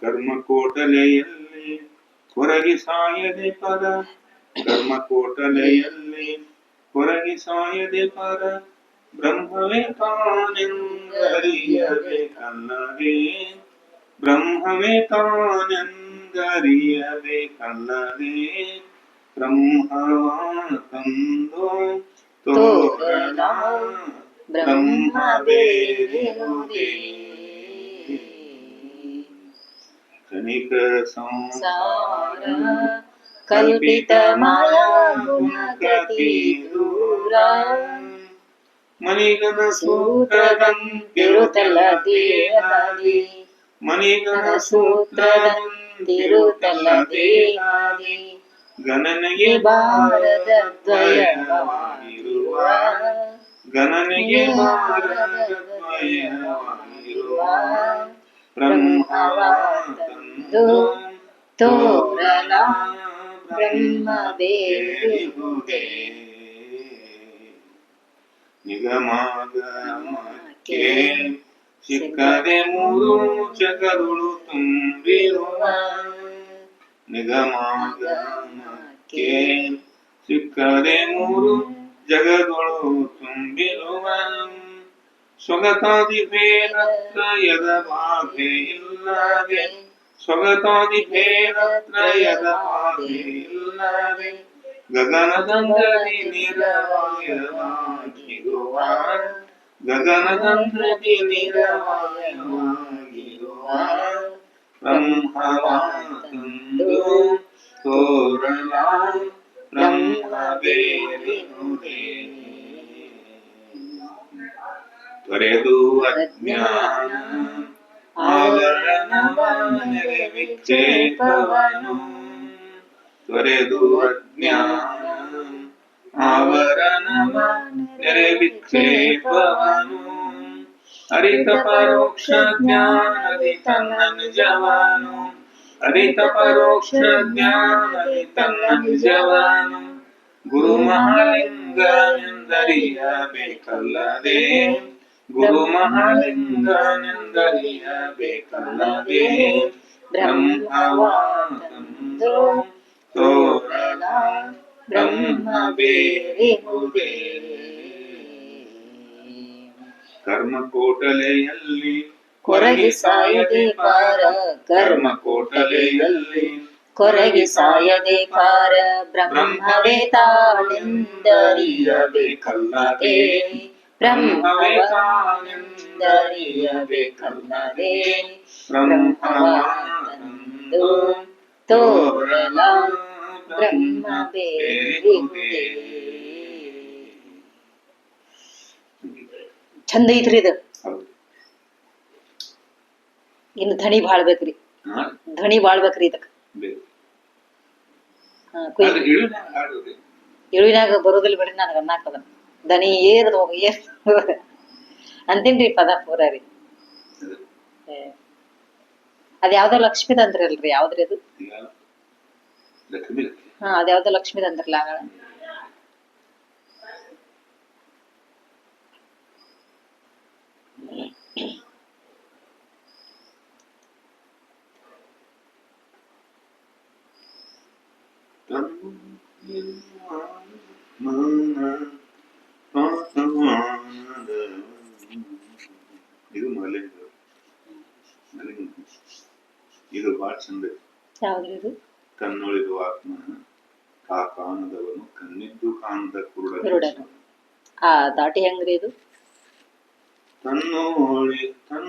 ಕರ್ಮ ಕೋಟಲೆಯಲ್ಲಿ ಹೊರಗಿ ಸಾಯದೆ ಪರ ಕರ್ಮ ಕೋಟಲೆಯಲ್ಲಿ ಹೊರಗಿ ಸಾಯದೆ ಪರ ಬ್ರಹ್ಮವೇ ತಾನೆಂದರಿಯಬೇಕಲ್ಲವೇ ಬ್ರಹ್ಮವೇ ತಾನೆಂದರಿಯಬೇಕಲ್ಲವೇ ಬ್ರಹ್ಮವ ತಂದು ತೋರಣ ಬ್ರಹ್ಮ ಬೇರೆಯುವುದೇ ಕನಿಕ ಸಂಸಾರ ಸಾರ ಕಲ್ಪಿತ ಮಾಯಾ ಗುಣಗತಿ ದೂರ ಮನಿಗನ ಸೂತ್ರದಂ ತಿರುತಲ ದೇಹಾದಿ ಮನಿಗನ ಸೂತ್ರದಂ ತಿರುತಲ ದೇಹಾದಿ ಗಣನೆಗೆ ಬಾರದ ದ್ವಯವಾಗಿರುವ ಗಣನೆಗೆ ಬಾರದ ದ್ವಯವಾಗಿರುವ ಬ್ರಹ್ಮವ ತಂದು ತೋರಣ ಬ್ರಹ್ಮ ಬೇರುವುದೇ ನಿಗಮಾಗಮಕ್ಕೆ ಸಿಕ್ಕದೆ ಮೂರು ಚಕರುಳು ತುಂಬಿರುವ. ನಿಗಮಗಮಕ್ಕೆ ಸಿಕ್ಕದೆ ಮೂರು ಜಗಗಳು ತುಂಬಿರುವ. ಸ್ವಗತಾದಿ ಭೇದತ್ರಯದ ಬಾಧೆ ಇಲ್ಲದೆ ಸ್ವಗತಾದಿ ಭೇದತ್ರಯದ ಬಾಧೆ ಇಲ್ಲದೆ ಗಗನದಂದ್ರದಿ ನಿರವಯವಾಗಿರುವ ಗಗನದಂದ್ರದಿ ನಿರವಯವಾಗಿರುವ ಬ್ರಹ್ಮವ ತಂದು ತೋರಲ ಬ್ರಹ್ಮ ಬೇರಿನುದೇ ತೊರೆದು ಅಜ್ಞಾನ ಆವರಣವನೆರೆ ವಿಕ್ಷೇಪವನು ತೊರೆದು ಅಜ್ಞಾನ ಆವರಣವ ನೆರೆ ವಿಕ್ಷೇಪವನು ಅರಿತ ಪರೋಕ್ಷ ಜ್ಞಾನದಿ ತನ್ನ ನಿಜವನು ಅರಿತ ಪರೋಕ್ಷ ಜ್ಞಾನದಿ ತನ್ನ ನಿಜವನು ಗುರು ಮಹಾಲಿಂಗನೆಂದರಿಯಬೇಕಲ್ಲದೆ ಗುರು ಮಹಾಲಿಂಗನೆಂದರಿಯಬೇಕಲ್ಲದೆ ಬ್ರಹ್ಮವ ತಂದು ತೋರಣ ಬ್ರಹ್ಮ ಬೇರಿಹುದೇ ಕರ್ಮ ಕೋಟಲೆಯಲ್ಲಿ ಕೊರಗಿ ಸಾಯದೆ ಪಾರ ಕರ್ಮ ಕೋಟಲೆಯಲ್ಲಿ ಕೊರಗಿ ಸಾಯದೆ ಪಾರ ಬ್ರಹ್ಮವೇ ತಾಳೆಂದರಿಯಬೇಕಲ್ಲದೆ ತೋರಲ ಚಂದ ಐತ್ರಿ ಇದು. ಇನ್ನು ಧಣಿ ಬಾಳ್ ಬೇಕ್ರಿ. ಹಾ, ಬಾಳ್ ಬೇಕ್ರಿ ಇದಕ್. ಇಳುವಿನಾಗ ಬರೋದಿಲ್ಲ ಬಿಡ್ರಿ ನನಗೆ ಅನ್ನಕದ. ದನಿ ಏರ್ದು ಹೋಗಿ ಏರ್ ಅಂತೀನ್ರಿ ಪದ ಪೂರ ರೀ ಅದು ಏ. ಅದ್ ಯಾವ್ದೋ ಲಕ್ಷ್ಮಿದ ಅಂದ್ರಲ್ರಿ ಯಾವ್ದ್ರಿ ಅದು ಈಗ ಲಕ್ಷ್ಮಿ ಹಾ ಅದ್ ಯಾವ್ದೋ ಲಕ್ಷ್ಮಿದ ಅಂದ್ರಲ್ಲ ಆಗಳ ಇದು ಮಲಿಂಗ ಇದು ಬಹಳ ಚಂದ. ಇದು ಕಣ್ಣೊಳಿದು ಆತ್ಮ ಕಾ ಕಾಣದವನು ಕಣ್ಣಿದ್ದು ಕಾಣದ ಕುರುಡ. ಆ ದಾಟಿ ಹೆಂಗ್ರಿ ಇದು ತನ್ನೋಳಿ ತನ್ನ